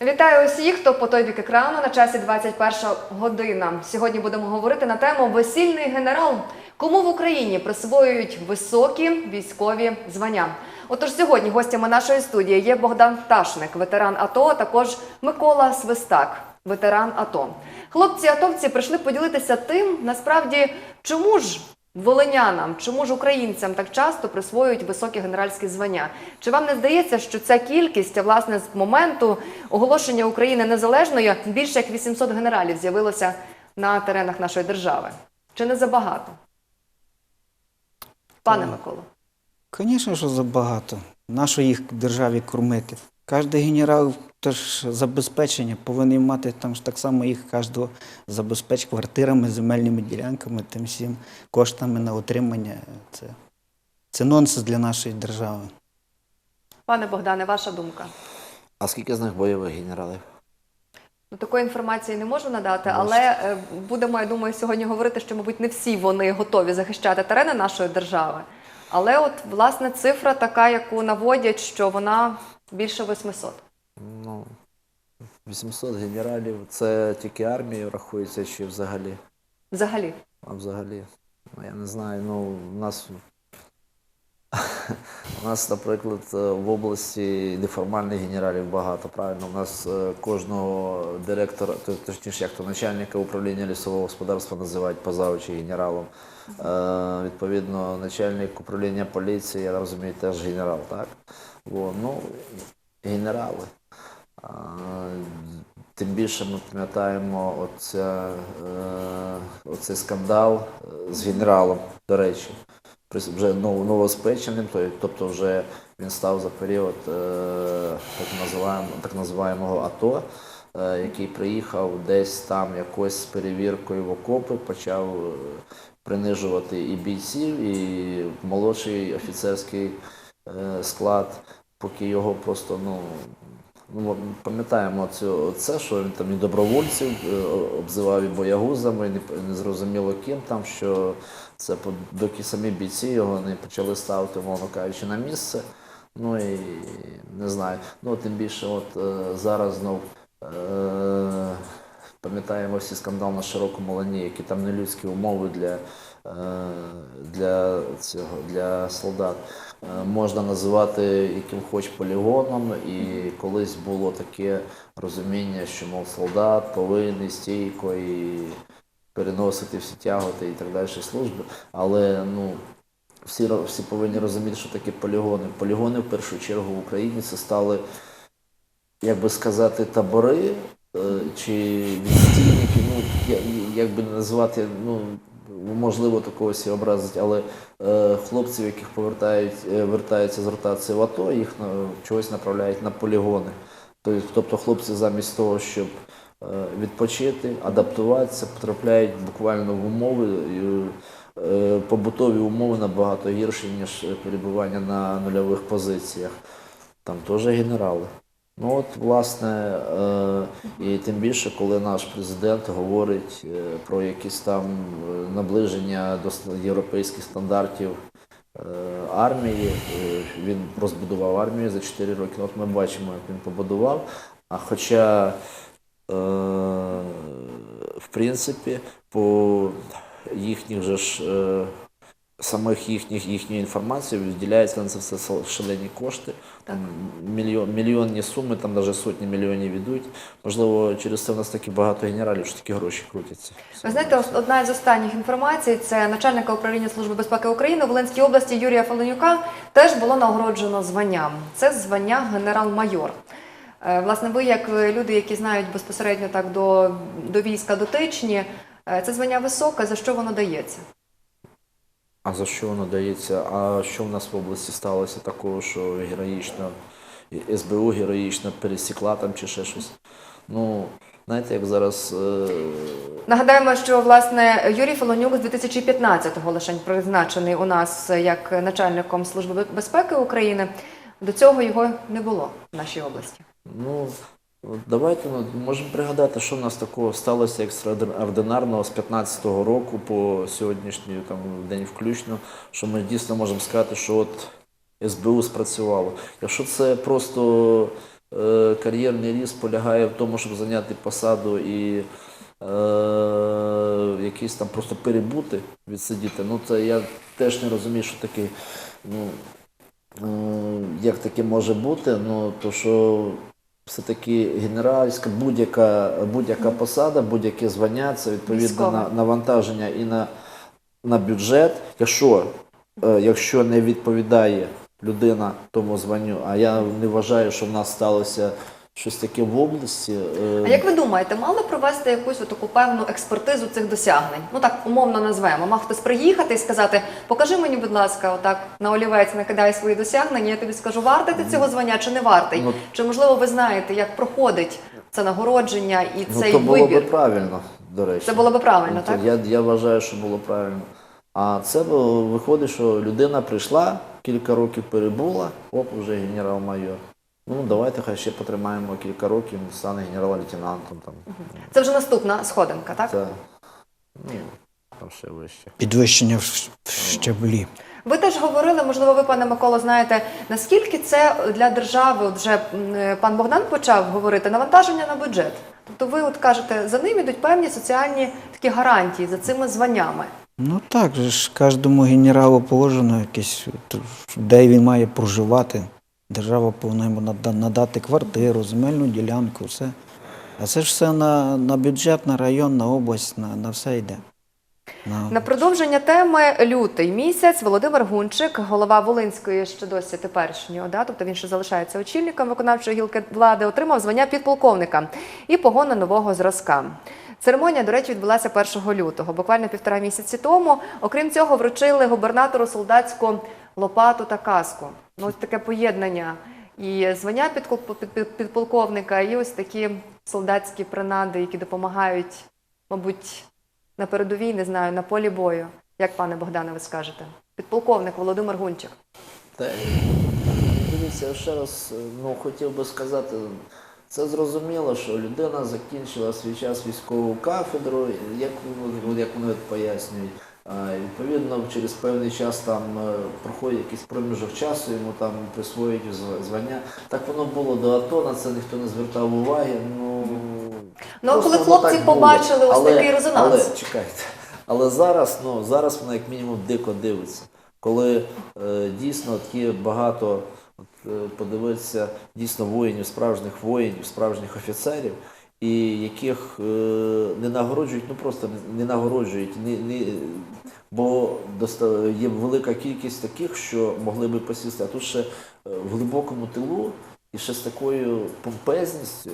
Вітаю усіх, хто по той бік екрану на часі 21 година. Сьогодні будемо говорити на тему Весільний генерал. Кому в Україні присвоюють високі військові звання? Отож, сьогодні гостями нашої студії є Богдан Пташник, ветеран АТО, а також Микола Свистак, ветеран АТО. Хлопці атовці прийшли поділитися тим, насправді, чому ж волинянам, чому ж українцям так часто присвоюють високі генеральські звання? Чи вам не здається, що ця кількість, а, власне, з моменту оголошення України незалежною, більше як 800 генералів з'явилося на теренах нашої держави? Чи не забагато? Пане Миколо. Звісно, що забагато. Нащо їх державі кормити? Кожен генерал теж забезпечення повинен мати там ж так само їх кожного забезпечити квартирами, земельними ділянками, тим всім коштами на отримання. Це, це нонсенс для нашої держави. Пане Богдане, ваша думка? А скільки з них бойових генералів? Ну, такої інформації не можу надати, але е, будемо, я думаю, сьогодні говорити, що, мабуть, не всі вони готові захищати терени нашої держави. Але от, власне, цифра така, яку наводять, що вона більше 800. Ну, 800 генералів це тільки армією рахується чи взагалі? Взагалі. А взагалі, ну я не знаю, ну у нас. У нас, наприклад, в області неформальних генералів багато, правильно? У нас е, кожного директора, то- точніше, як то начальника управління лісового господарства називають позавичі генералом. Е, відповідно, начальник управління поліції, я розумію, теж генерал, так? Во, ну, генерали. Тим більше ми пам'ятаємо оця, е, оцей скандал е, з генералом, до речі, вже нов- новоспеченим, тобто вже він став за період е, так називаємо, АТО, який приїхав десь там якось з перевіркою в окопи, почав принижувати і бійців, і молодший офіцерський склад, поки його просто ну. Ну, пам'ятаємо цю, це, що він там і добровольців е, обзивав і боягузами, і не, не зрозуміло ким там, що це доки самі бійці його не почали ставити, мовно кажучи, на місце. Ну і не знаю. Ну, тим більше, от е, зараз знов е, пам'ятаємо всі скандал на широкому лані, які там нелюдські умови для, для, цього, для солдат. Е, Можна називати яким хоч полігоном, і колись було таке розуміння, що мов солдат повинен стійко і переносити всі тяготи і так далі служби. Але ну, всі, всі повинні розуміти, що таке полігони. Полігони в першу чергу в Україні це стали, як би сказати, табори е, чи відстійники, ну, як би назвати, ну, можливо, такого всі образить, але е, хлопців, яких повертають, е, вертаються з ротації в АТО, їх на, чогось направляють на полігони. Тобто, хлопці замість того, щоб е, відпочити, адаптуватися, потрапляють буквально в умови, е, е, побутові умови набагато гірші, ніж перебування на нульових позиціях. Там теж генерали. Ну от, власне, е, і тим більше, коли наш президент говорить е, про якісь там е, наближення до європейських стандартів армії, він розбудував армію за 4 роки. От ми бачимо, як він побудував. А хоча, в принципі, по їхніх же ж. Самих їхніх їхньої інформації виділяється на це все шалені кошти. Там мільйон, мільйонні суми, там навіть сотні мільйонів йдуть. Можливо, через це в нас такі багато генералів, що такі гроші крутяться. Ви знаєте, одна із останніх інформацій це начальника управління Служби безпеки України в Волинській області Юрія Фаленюка теж було нагороджено званням. Це звання генерал-майор. Е, Власне, ви, як люди, які знають безпосередньо так до, до війська дотичні, е, це звання високе, за що воно дається? А за що воно дається? А що в нас в області сталося такого, що героїчно СБУ героїчно пересікла там чи ще щось? Ну, знаєте, як зараз. Е- Нагадаємо, що власне Юрій Фалонюк з 2015-го лише призначений у нас як начальником Служби безпеки України. До цього його не було в нашій області. Ну, давайте ну, можемо пригадати, що в нас такого сталося екстраординарного з 15-го року по сьогоднішній там, день включно, що ми дійсно можемо сказати, що от СБУ спрацювало. Якщо це просто е, кар'єрний ріст полягає в тому, щоб зайняти посаду і е, якийсь там просто перебути, відсидіти. Ну це я теж не розумію, що таке, ну, е, як таке може бути. Ну, то що все-таки генеральська будь-яка будь-яка посада, будь-яке звання це відповідно на навантаження і на, на бюджет. Якщо, е, якщо не відповідає людина тому званню, а я не вважаю, що в нас сталося щось таке в області. е, А як ви думаєте, мали провести якусь таку певну експертизу цих досягнень? Ну так умовно назвемо. Мав хтось приїхати і сказати: покажи мені, будь ласка, отак на олівець накидай свої досягнення. Я тобі скажу, вартий ти цього звання чи не вартий? Ну, Чи можливо ви знаєте, як проходить це нагородження і Ну, цей то було вибір? би правильно, до речі. Це було би правильно, Ну, так? Я, я вважаю, що було правильно. А це виходить, що людина прийшла, кілька років перебула, оп, вже генерал-майор. Ну, давайте хай ще потримаємо кілька років, стане генерал-лейтенантом. Там. Це вже наступна сходинка, так? Це, ну, там ще вище. Підвищення в щаблі. Ви теж говорили, можливо, ви, пане Миколо, знаєте, наскільки це для держави, от вже пан Богдан почав говорити, навантаження на бюджет. Тобто ви от кажете, за ним ідуть певні соціальні такі гарантії за цими званнями. Ну так же ж кожному генералу положено якесь, де він має проживати. Держава повинна йому надати квартиру, земельну ділянку, все. А це ж все на, на бюджет, на район, на область, на, на все йде. На... На продовження теми лютий місяць Володимир Гунчик, голова Волинської ще досі теперішньої ОДА, тобто він ще залишається очільником виконавчої гілки влади, отримав звання підполковника і погона нового зразка. Церемонія, до речі, відбулася 1 лютого, буквально півтора місяці тому. Окрім цього, вручили губернатору солдатську лопату та каску. Ну, ось таке поєднання. І звання підполковника, і ось такі солдатські принади, які допомагають, мабуть, на передовій, не знаю, на полі бою. Як пане Богдане, ви скажете? Підполковник Володимир Гунчик. Та дивіться, ще раз ну, хотів би сказати, це зрозуміло, що людина закінчила свій час військову кафедру, як, ну, як вони пояснюють. Відповідно, через певний час там е, проходить якийсь проміжок часу, йому там присвоюють звання. Так воно було до АТО, на це ніхто не звертав уваги. Ну, Ну, а коли хлопці так було. побачили ось Але- такий резонанс. Але чекайте. Але зараз, ну, зараз вона як мінімум дико дивиться. Коли е, дійсно є багато, от, е, подивитися дійсно воїнів, справжніх воїнів, справжніх офіцерів, і яких е, не нагороджують, ну просто не- нагороджують, не, не, бо є велика кількість таких, що могли би посісти, а тут ще е, в глибокому тилу і ще з такою помпезністю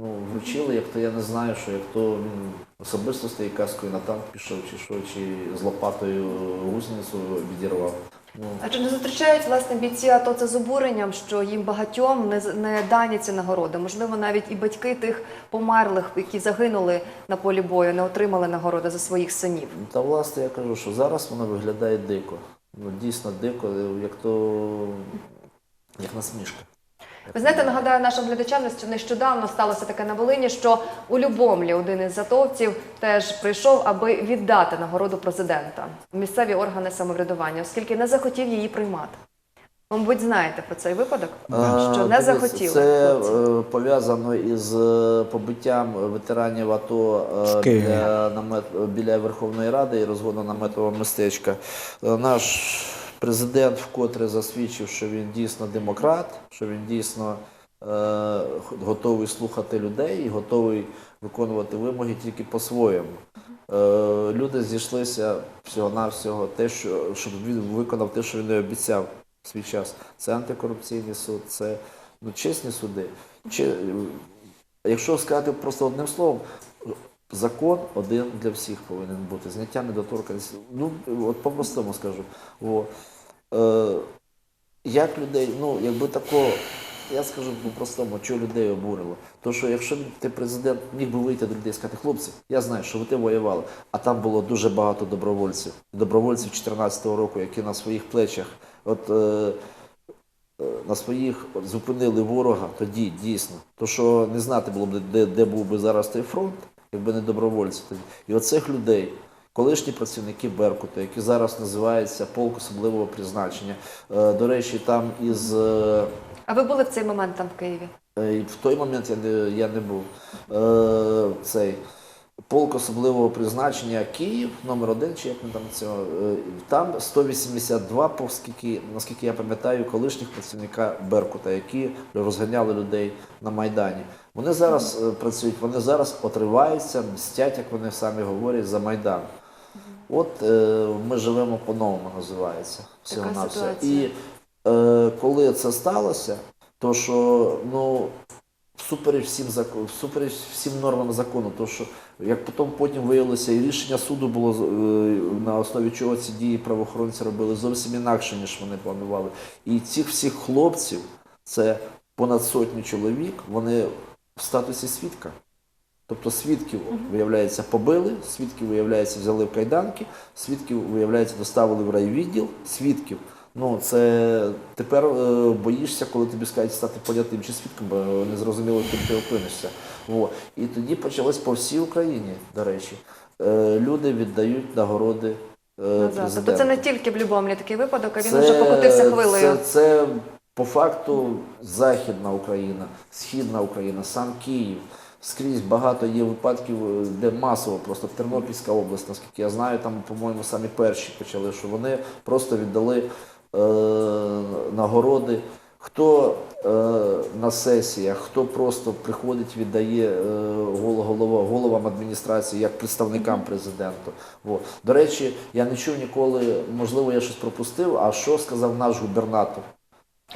ну, вручили, як то я не знаю, що як то він особисто з тією каскою на танк пішов, чи що, чи з лопатою гусеницю відірвав. Ну, А чи не зустрічають власне бійці АТО це з обуренням, що їм багатьом не, не дані ці нагороди? Можливо, навіть і батьки тих померлих, які загинули на полі бою, не отримали нагороди за своїх синів. Та власне я кажу, що зараз вона виглядає дико. Ну, дійсно дико, як то як насмішка. Ви знаєте, нагадаю нашим глядачам, що нещодавно сталося таке на Волині, що у Любомлі один із атовців теж прийшов, аби віддати нагороду президента в місцеві органи самоврядування, оскільки не захотів її приймати. Ви, Мабуть, знаєте про цей випадок, що не захотіли. Це е, пов'язано із е, побиттям ветеранів АТО е, біля, намет, біля Верховної Ради і розгону наметового містечка. Наш президент вкотре засвідчив, що він дійсно демократ, що він дійсно е, готовий слухати людей і готовий виконувати вимоги тільки по-своєму. Е, люди зійшлися всього-навсього, те, що, щоб він виконав те, що він і обіцяв в свій час. Це антикорупційний суд, це ну, чесні суди. Чи, якщо сказати просто одним словом, закон один для всіх повинен бути. Зняття недоторканності. Ну, от по-простому скажу. О, е, як людей, ну, якби такого. Я скажу по-простому, що людей обурило. То що якщо ти президент міг би вийти до людей і сказати, хлопці, я знаю, що ви ти воювали, а там було дуже багато добровольців, добровольців 2014 року, які на своїх плечах, от е, е, на своїх зупинили ворога, тоді дійсно. То що не знати було б, де, де був би зараз той фронт, якби не добровольці. І оцих людей. Колишні працівники Беркута, які зараз називаються полк особливого призначення. Е, До речі, там із е, А ви були в цей момент там в Києві? Е, В той момент я не, я не був. Е, цей полк особливого призначення Київ, номер один, чи як він там цього. е, Там 182, оскільки, наскільки я пам'ятаю, колишніх працівника Беркута, які розганяли людей на Майдані. Вони зараз е, працюють, вони зараз отриваються, мстять, як вони самі говорять, за Майдан. От е, ми живемо по-новому, називається. Всього на все. І е, коли це сталося, то що ну, всупереч всім закон, всупереч всім нормам закону, то що як потім потім виявилося, і рішення суду було е, на основі чого ці дії правоохоронці робили зовсім інакше, ніж вони планували. І цих всіх хлопців, це понад сотню чоловік, вони в статусі свідка. Тобто свідків, виявляється, побили, свідків, виявляється, взяли в кайданки, свідків, виявляється, доставили в райвідділ, свідків. Ну, це тепер е, боїшся, коли тобі скажуть стати понятим чи свідком, бо не зрозуміло, ким ти опинишся. Во. І тоді почалось по всій Україні, до речі. Е, люди віддають нагороди е, президенту. Тобто це не тільки в Любомлі такий випадок, а він вже покотився хвилею. Це, це по факту Західна Україна, Східна Україна, сам Київ. Скрізь багато є випадків, е, де масово, просто Тернопільська область, наскільки я знаю, там, по-моєму, самі перші почали, що вони просто віддали е, нагороди. Хто е, на сесіях, хто просто приходить, віддає е, гол- голова, головам адміністрації як представникам президенту. Во. До речі, я не чув ніколи, можливо, я щось пропустив, а що сказав наш губернатор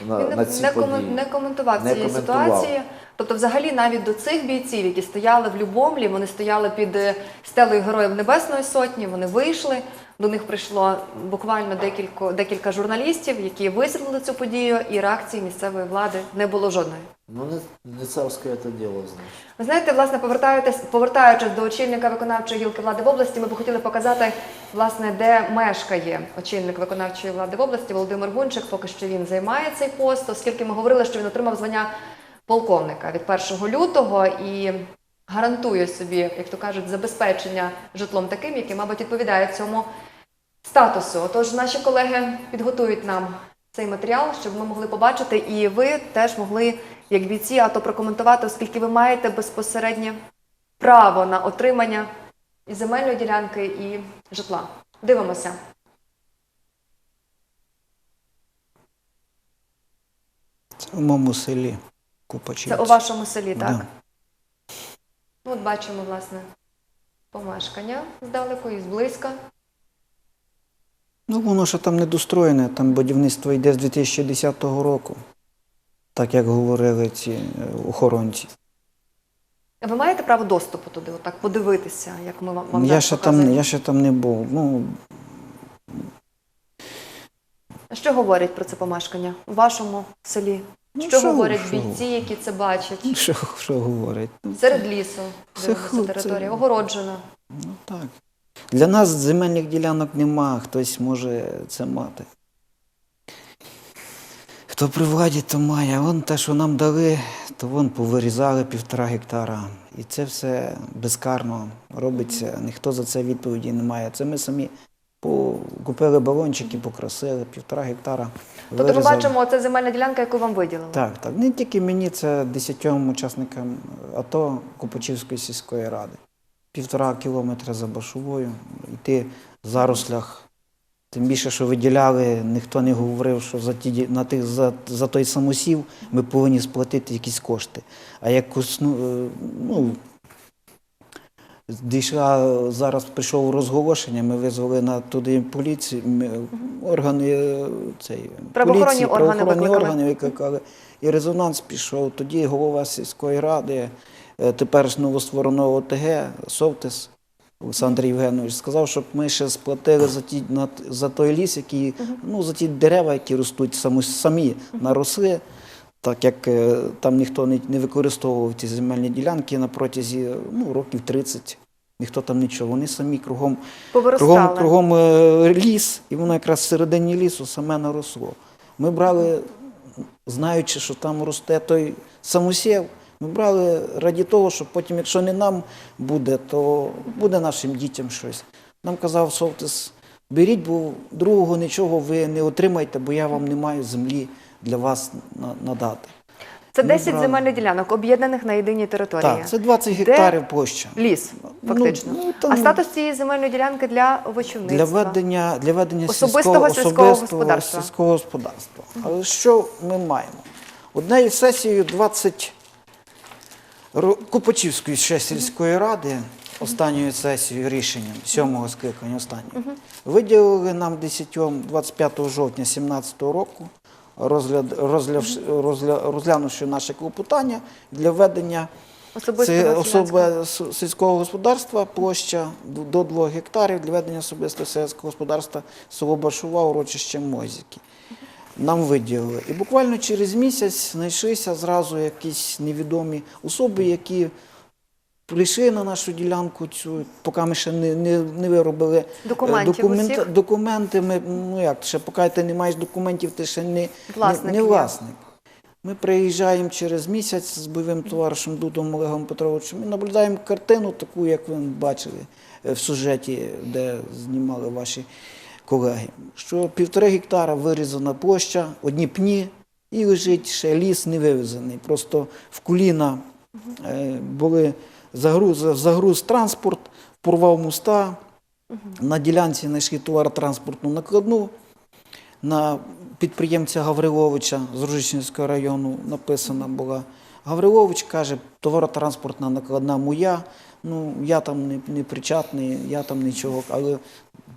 на, Він на ці не, події? не коментував Не цієї коментував. ситуації. Тобто, взагалі, навіть до цих бійців, які стояли в Любомлі, вони стояли під е, стелею Героїв Небесної Сотні, вони вийшли. До них прийшло буквально декілька, декілька журналістів, які висвітлили цю подію, і реакції місцевої влади не було жодної. Ну, не, не царське це діло, знаєш. Ви знаєте, власне, повертаючись, повертаючись до очільника виконавчої гілки влади в області, ми б хотіли показати, власне, де мешкає очільник виконавчої влади в області Володимир Гунчик. Поки що він займає цей пост, оскільки ми говорили, що він отримав звання полковника від 1 лютого і гарантує собі, як то кажуть, забезпечення житлом таким, який, мабуть, відповідає цьому статусу. Отож, наші колеги підготують нам цей матеріал, щоб ми могли побачити, і ви теж могли, як бійці, АТО прокоментувати, оскільки ви маєте безпосереднє право на отримання і земельної ділянки, і житла. Дивимося. Це в моєму селі Купачівці. Це у вашому селі, так? Да. Ну, От бачимо, власне, помешкання здалеку і зблизька. Ну, воно ще там не достроєне, там будівництво йде з 2010 року, так як говорили ці е, охоронці. Ви маєте право доступу туди, отак подивитися, як ми вам, я, ще там, я ще там не був. Ну, Що говорять про це помешкання у вашому селі? Ну, що, що- говорять що? бійці, які це бачать? що, що говорять? Ну, Серед лісу, Це ху- територія, це- огороджена. Ну так. Для нас земельних ділянок нема, хтось може це мати. Хто при владі, то має. Вон те, що нам дали, то вон повирізали півтора гектара. І це все безкарно робиться. Ніхто за це відповіді не має. Це ми самі купили балончики, покрасили, півтора гектара. Тобто ми вирізали. бачимо, це земельна ділянка, яку вам виділили. Так, так. Не тільки мені, це десятьом учасникам АТО Купачівської сільської ради. Півтора кілометра за Башовою, йти в зарослях. Тим більше, що виділяли, ніхто не говорив, що за, ті, на тих, за, за той самосів ми повинні сплатити якісь кошти. А як е, ну, дійшла, зараз прийшов розголошення, ми визвали на туди поліцію, ми, органи е, цей, Правоохоронні поліції, органи правоохоронні викликали. органи викликали. І резонанс пішов. Тоді голова сільської ради, тепер ж новоствореного ОТГ, Совтис Олександр Євгенович, сказав, щоб ми ще сплатили за, ті, на, за той ліс, який, ну, за ті дерева, які ростуть самі, самі наросли. Так як е, там ніхто не, не використовував ці земельні ділянки на протязі ну, років 30. Ніхто там нічого. Вони самі кругом Повиростали. Кругом, кругом е, ліс, і воно якраз всередині лісу саме наросло. Ми брали, знаючи, що там росте той самосів, ми брали раді того, що потім, якщо не нам буде, то буде нашим дітям щось. Нам казав Совтис, беріть, бо другого нічого ви не отримаєте, бо я вам не маю землі для вас на- надати. Це Ми 10 брали. земельних ділянок, об'єднаних на єдиній території. Так, це 20 Де гектарів площа. Ліс, Ну, фактично. ну, там- А статус цієї земельної ділянки для Для ведення, для ведення Особистого сільського, сільського особистого господарства. сільського господарства. Але що ми маємо? Однією сесією 20 ро- Купачівської ще сільської ради, останньою сесією рішенням, сьомого скликання останнього, виділили нам 10, 25 жовтня 2017 року, розгляд, розглявши- розгля- розглянувши наше клопотання для ведення Особистого це селянського. сільського господарства, площа до 2 гектарів для ведення особистого сільського господарства село Башува, урочище Мозіки. Нам виділили. І буквально через місяць знайшлися зразу якісь невідомі особи, які прийшли на нашу ділянку цю, поки ми ще не, не, не виробили е, Документів усіх? документи. Ми, ну як, ще поки ти не маєш документів, ти ще не, Власник не, не власник. Ми приїжджаємо через місяць з бойовим товаришем Дудом Олегом Петровичем і наблюдаємо картину, таку, як ви бачили е, в сюжеті, де знімали ваші колеги. Що півтори гектара вирізана площа, одні пні, і лежить ще ліс не вивезений. Просто в коліна е, були загруз, загруз транспорт, порвав моста. На ділянці знайшли товаротранспортну накладну на підприємця Гавриловича з Ружичинського району написана була. Гаврилович каже, товаротранспортна накладна моя. Ну, я там не, не причетний, я там нічого. Але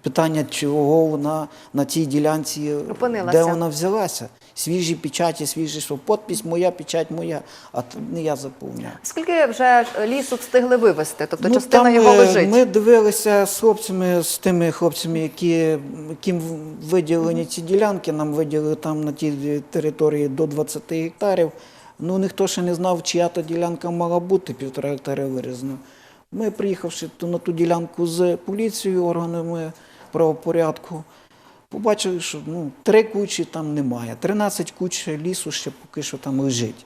питання, чого вона на цій ділянці, Опинилася. де вона взялася? Свіжі печаті, свіжі, що підпись моя, печать моя, а т- не я заповняв. Скільки вже лісу встигли вивезти? Тобто Ну, частина там, його е, лежить? Ми дивилися з хлопцями, з тими хлопцями, які, яким виділені ці ділянки, нам виділили там на тій території до 20 гектарів. Ну, ніхто ще не знав, чия та ділянка мала бути, півтора гектара вирізано. Ми, приїхавши на ту ділянку з поліцією, органами правопорядку, побачили, що ну, три кучі там немає, 13 куч лісу ще поки що там лежить.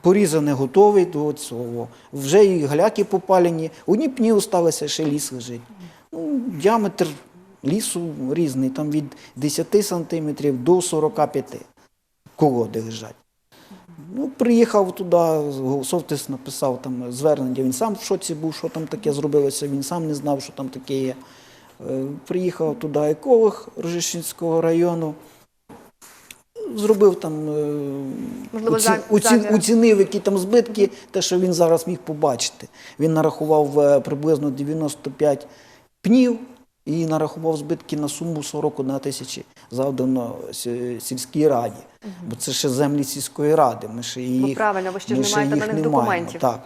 Порізане готовий до цього. Вже і гляки попалені. Одні пні залишилися, ще ліс лежить. Ну, діаметр лісу різний, там від 10 сантиметрів до 45 колоди лежать. Ну, приїхав туди, Совтис написав там звернення, він сам в шоці був, що там таке зробилося, він сам не знав, що там таке є. Е, Приїхав туди еколог Рожищенського району, зробив там, е, Можливо, оці- оці- оцінив, які там збитки, те, що він зараз міг побачити. Він нарахував е, приблизно 95 пнів і нарахував збитки на суму 41 тисячі завдано сільській раді. Бо це ще землі сільської ради. Ми ще їх, правильно, ви ще ми не маєте їх на них не маємо. Так.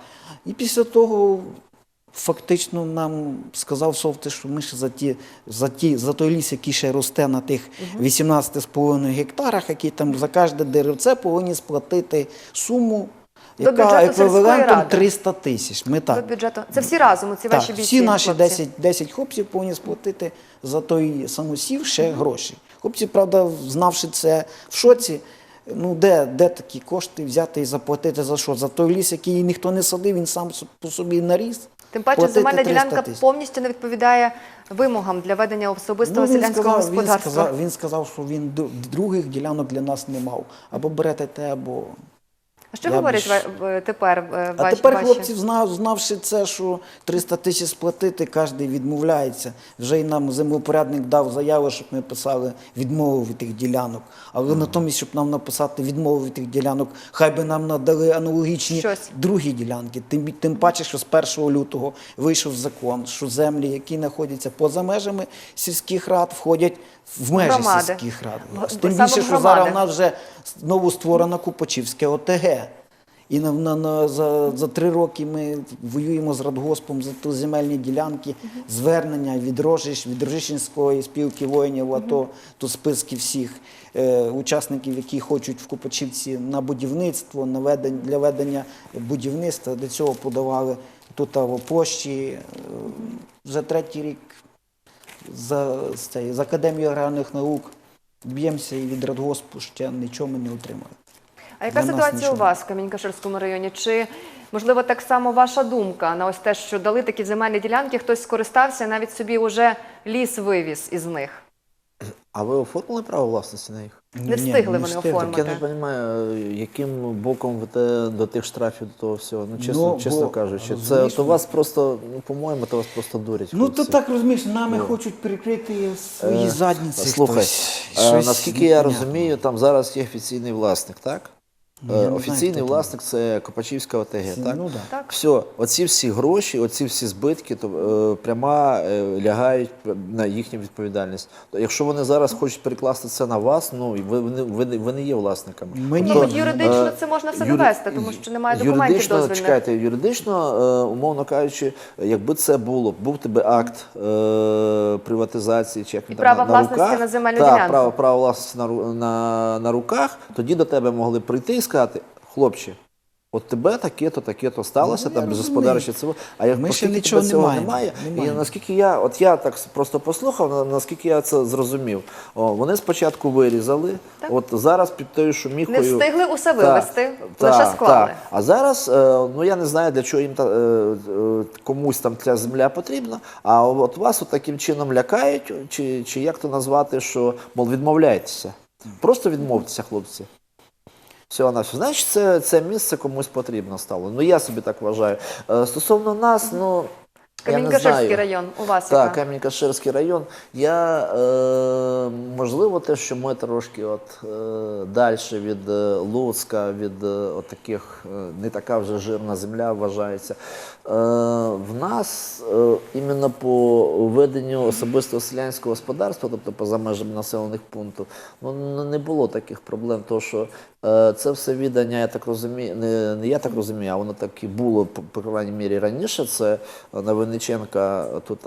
І після того фактично нам сказав Совти, що ми ще за, ті, за, ті, за той ліс, який ще росте на тих 18,5 гектарах, який там за кожне деревце повинні сплатити суму, До яка бюджету еквівалентом ради. 300 тисяч. Ми так. До бюджету. Це всі разом, ці ваші бійці. всі наші хлопці? 10, 10 хлопців повинні сплатити за той самосів ще гроші. Хлопці, правда, знавши це в шоці, ну де, де такі кошти взяти і заплатити за що? За той ліс, який ніхто не садив, він сам по собі наріс. Тим паче земельна ділянка повністю не відповідає вимогам для ведення особистого Ну, селянського сказав, він, сказав, він сказав, що він других ділянок для нас не мав. Або берете те, або А що Я говорять більш- тепер е, А тепер ваші? хлопці, знав, знавши це, що 300 тисяч сплатити, кожен відмовляється. Вже й нам землепорядник дав заяву, щоб ми писали відмову від тих ділянок. Але натомість, щоб нам написати відмову від тих ділянок, хай би нам надали аналогічні Щось. другі ділянки. Тим, тим паче, що з 1 лютого вийшов закон, що землі, які знаходяться поза межами сільських рад, входять в межі Громади. сільських рад. Тим більше, в що громади. зараз у нас вже знову створена Купачівське ОТГ. І на, на, на, за, за три роки ми воюємо з Радгоспом за ту земельні ділянки, звернення від Рожищ, від Рожищенської спілки воїнів АТО, тут списки всіх е, учасників, які хочуть в Купачівці на будівництво, на ведення, для ведення будівництва. До цього подавали тут в площі е, вже третій рік за, з цієї- з Академії аграрних наук. Б'ємося і від Радгоспу ще нічого ми не отримали. А яка Для нас ситуація у вас в Камінь-Каширському районі? Чи можливо так само ваша думка на ось те, що дали такі земельні ділянки, хтось скористався, навіть собі вже ліс вивіз із них? А ви оформили право власності на їх? Не Ні, встигли вони встигли. оформити. Так я не розумію, яким боком ви те, до тих штрафів до того всього. Ну, чесно, Ну, чесно бо, кажучи, це то вас просто, ну, по-моєму, то вас просто дурять. Ну то так розумієш, нами Ну. хочуть прикрити свої Е, задніці. Слухай, е, щось наскільки я розумію, там зараз є офіційний власник, так? Ну, Е, знаю, Офіційний власник це Копачівська ОТГ, так? Ну, да. Так. Все, оці всі гроші, оці всі збитки, то е, прямо е, лягають на їхню відповідальність. То Якщо вони зараз хочуть перекласти це на вас, ну ви, ви, ви, не- ви не є власниками. Мені Ну, Тобто, юридично це можна все довести, тому що немає документів юридично, дозвільних. Чекайте, юридично, е, умовно кажучи, якби це було, був тебе акт е, приватизації чи як І він там, право на, власності руках, на земельну ділянку. Право, право власності на, на, на руках, тоді до тебе могли прийти і сказати, хлопче, от тебе таке-то, таке-то сталося, Ну, там без розумію. господарча цього. А як Ми ще нічого тебе цього маємо, немає, і наскільки я, от я так просто послухав, наскільки я це зрозумів, о, вони спочатку вирізали, Так. от зараз під тою Не шуміхою. встигли усе вивезти, так, лише склали. так. А зараз, е, ну я не знаю, для чого їм та, е, е, комусь там ця земля потрібна, а от вас от таким чином лякають, чи, чи як то назвати, що, мов, відмовляйтеся. Просто відмовтеся, хлопці. Всього на все. Значить, це, це місце комусь потрібно стало. Ну я собі так вважаю. Е, Стосовно нас, ну. Камінь-Каширський район у вас Так, яка? Камінь-Каширський район. Я, е, можливо, те, що ми трошки от, е, далі від е, Луцька, від е, от таких, е, не така вже жирна земля вважається. Е, в нас е, іменно по веденню особистого селянського господарства, тобто поза межами населених пунктів, ну, не було таких проблем, тому що е, це все віддання, я так розумію, не, не я так розумію, а воно так і було, по, крайній мірі, раніше. Це на Винниченка, тут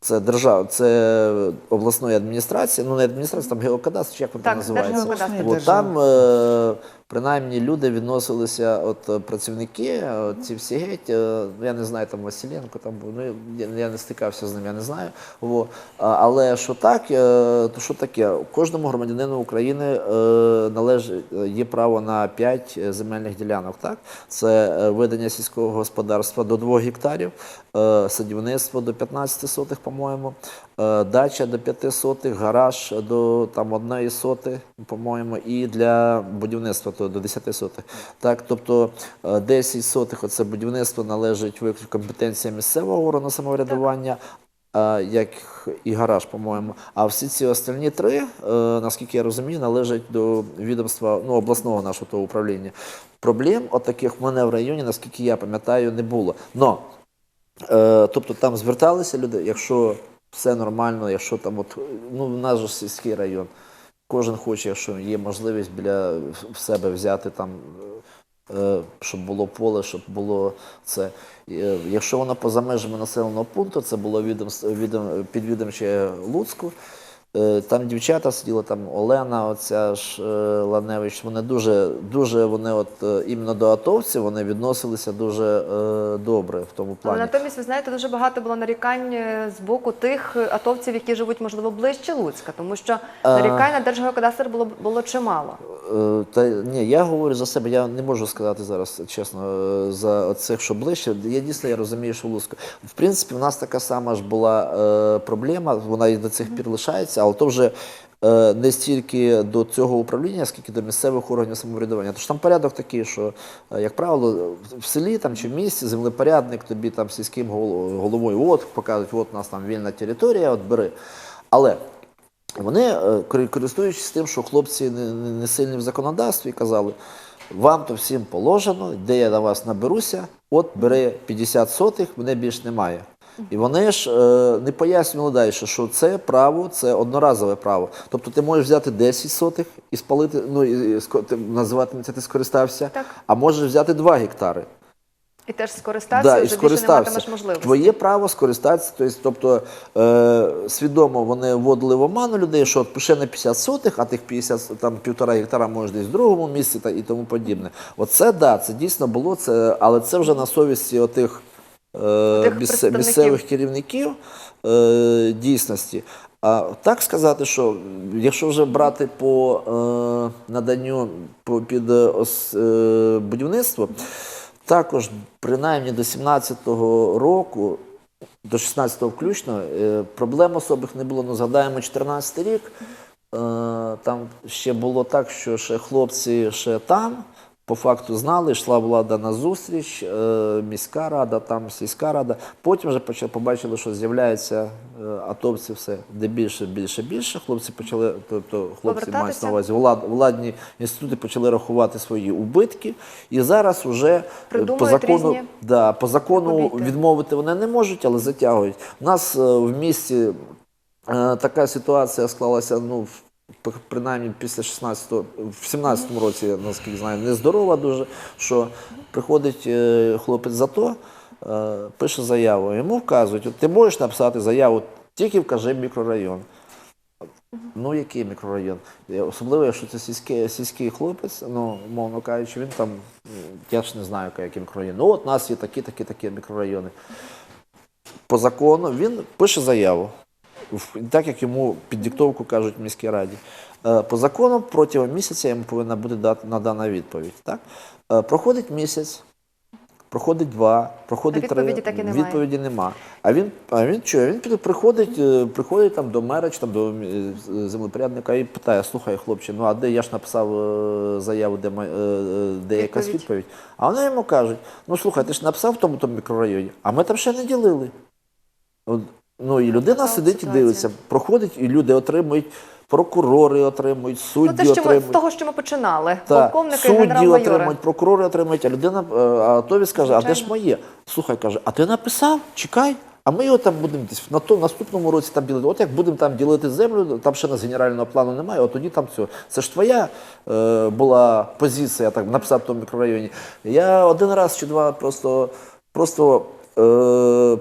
це держава, це обласної адміністрації, ну не адміністрація, там геокадастр, як воно називається. Держгеокадастр. От, там принаймні люди відносилися, от е, працівники, е, ці всі геть, е, я не знаю, там Василенко там ну я, не стикався з ним, я не знаю. Во. Але що так, то що таке? Кожному громадянину України належить, є право на 5 земельних ділянок. Так? Це ведення сільського господарства до 2 гектарів, садівництво до 15 сотих, по-моєму, е, дача до 5 сотих, гараж до там, 1 соти, по-моєму, і для будівництва то до 10 сотих. Так, тобто е, 10 сотих оце будівництво належить виключно компетенція місцевого органу самоврядування. е, Як і гараж, по-моєму. А всі ці остальні три, е, наскільки я розумію, належать до відомства ну, обласного нашого управління. Проблем от таких в мене в районі, наскільки я пам'ятаю, не було. Но Е, тобто там зверталися люди, якщо все нормально, якщо там от, ну в нас же сільський район, кожен хоче, якщо є можливість біля в себе взяти там, е, щоб було поле, щоб було це. Е, Якщо воно поза межами населеного пункту, це було відомство, відом, підвідомче Луцьку. Е, Там дівчата сиділи, там Олена, оця ж е, Ланевич, вони дуже, дуже вони от е, іменно до атовців вони відносилися дуже е, добре в тому Але плані. натомість, ви знаєте, дуже багато було нарікань з боку тих атовців, які живуть, можливо, ближче Луцька, тому що нарікань на Держгеокадастр було, було чимало. Е, Та ні, я говорю за себе, я не можу сказати зараз чесно за цих, що ближче. Я дійсно я розумію, що Луцько. В принципі, в нас така сама ж була е, проблема, вона і до цих пір лишається, але то вже е, не стільки до цього управління, скільки до місцевих органів самоврядування. Тож там порядок такий, що, е, як правило, в селі там чи в місті землепорядник тобі там сільським головою от показують, от у нас там вільна територія, от бери. Але вони, е, користуючись тим, що хлопці не, сильні в законодавстві, казали, вам то всім положено, де я на вас наберуся, от бери 50 сотих, мене більш немає. І вони ж е, не пояснювали далі, що це право, це одноразове право. Тобто ти можеш взяти 10 сотих і спалити, ну і, і ско- ти, називати це ти скористався, Так. а можеш взяти 2 гектари. І теж скористався, вже більше не матимеш можливості. Твоє право скористатися. Тобто, тобто е, свідомо вони вводили в оману людей, що от пише на 50 сотих, а тих 50, там, півтора гектара може десь в другому місці та, і тому подібне. Оце да, це дійсно було, це, але це вже на совісті отих е, місцевих керівників е, дійсності. А так сказати, що якщо вже брати по е, наданню по, під ос, е, будівництво, також принаймні до 17-го року, до 16-го включно, е, проблем особих не було. Ну, згадаємо 14 рік. Е, Там ще було так, що ще хлопці ще там. По факту знали, йшла влада на зустріч, е, міська рада, там сільська рада. Потім вже побачили, що з'являються е, атовці все, де більше, більше, більше. Хлопці почали, тобто хлопці мають на увазі, влад, владні інститути почали рахувати свої убитки. І зараз вже е, по закону, різні да, по закону відмовити вони не можуть, але затягують. У нас в місті така ситуація склалася, ну, принаймні після 16-го, в 17-му році, наскільки знаю, нездорова дуже, що приходить е, хлопець за то, е, пише заяву. Йому вказують, от ти можеш написати заяву, тільки вкажи мікрорайон. Ну, який мікрорайон? Особливо, якщо це сільський, сільський хлопець, ну, мовно кажучи, він там, я ж не знаю, який мікрорайон. Ну, от у нас є такі, такі, такі мікрорайони. По закону він пише заяву, так як йому під диктовку кажуть в міській раді. Е, По закону протягом місяця йому повинна бути надана відповідь. Так? Е, Проходить місяць, проходить два, проходить А три. відповіді так і немає. Відповіді нема. А він, а він що? Він приходить, е, приходить там до мера чи там до землепорядника і питає: слухай, хлопче, ну а де я ж написав заяву, де, де якась Відповідь. відповідь. А вони йому кажуть: ну слухай, ти ж написав в тому тому мікрорайоні, а ми там ще не ділили. Ну і людина от сидить і ситуація. дивиться, проходить, і люди отримують, прокурори отримують, Ну, те, що ми, з отримують. того, що ми починали. Так, Полковники, судді генерал-майори. отримують, прокурори отримують, а людина, е, а Тові скаже, а де ж Звичайно. моє? Слухай, каже, а ти написав? Чекай. А ми його там будемо десь на то, наступному році там ділити. От як будемо там ділити землю, там ще нас генерального плану немає, от тоді там все. Це ж твоя е, була позиція, так написав в тому мікрорайоні. Я один раз чи два просто, просто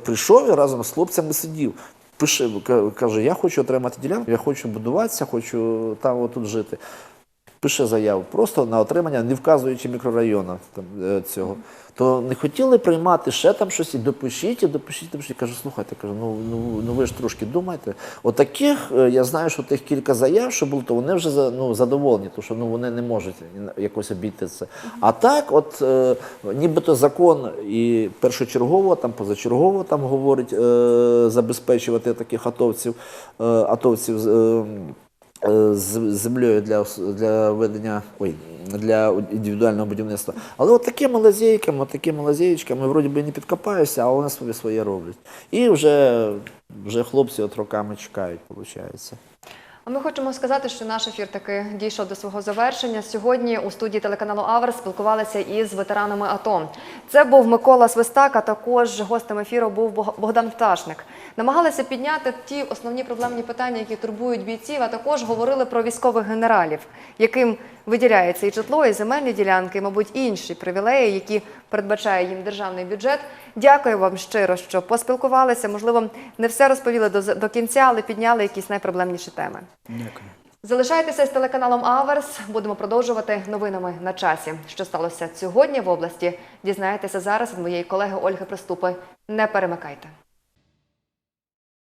прийшов і разом з хлопцями сидів. Пише, каже, я хочу отримати ділянку, я хочу будуватися, хочу там отут жити пише заяву просто на отримання, не вказуючи мікрорайону там, е, цього. То не хотіли приймати ще там щось і допишіть, і допишіть, допишіть. Кажу, слухайте, кажу, ну, ну, ну ви ж трошки думайте. Отаких, е, я знаю, що тих кілька заяв, що було, то вони вже ну, задоволені, тому що ну, вони не можуть якось обійти це. А так, от е, нібито закон і першочергово, там позачергово там говорить е, забезпечувати таких атовців, е, атовців. е, з землею для, для ведення ой, для індивідуального будівництва. Але от такими лазейками, от такими лазеєчками, вроді би не підкопаєшся, а вони собі своє роблять. І вже, вже хлопці от роками чекають, виходить. А ми хочемо сказати, що наш ефір таки дійшов до свого завершення. Сьогодні у студії телеканалу Авер спілкувалися із ветеранами АТО. Це був Микола Свистак, а також гостем ефіру був Бог- Богдан Пташник. Намагалися підняти ті основні проблемні питання, які турбують бійців, а також говорили про військових генералів, яким виділяється і житло, і земельні ділянки, і, мабуть, інші привілеї, які передбачає їм державний бюджет. Дякую вам щиро, що поспілкувалися. Можливо, не все розповіли до, до кінця, але підняли якісь найпроблемніші теми. Дякую. Залишайтеся з телеканалом Аверс. Будемо продовжувати новинами на часі. Що сталося сьогодні в області? Дізнаєтеся зараз від моєї колеги Ольги Приступи. Не перемикайте.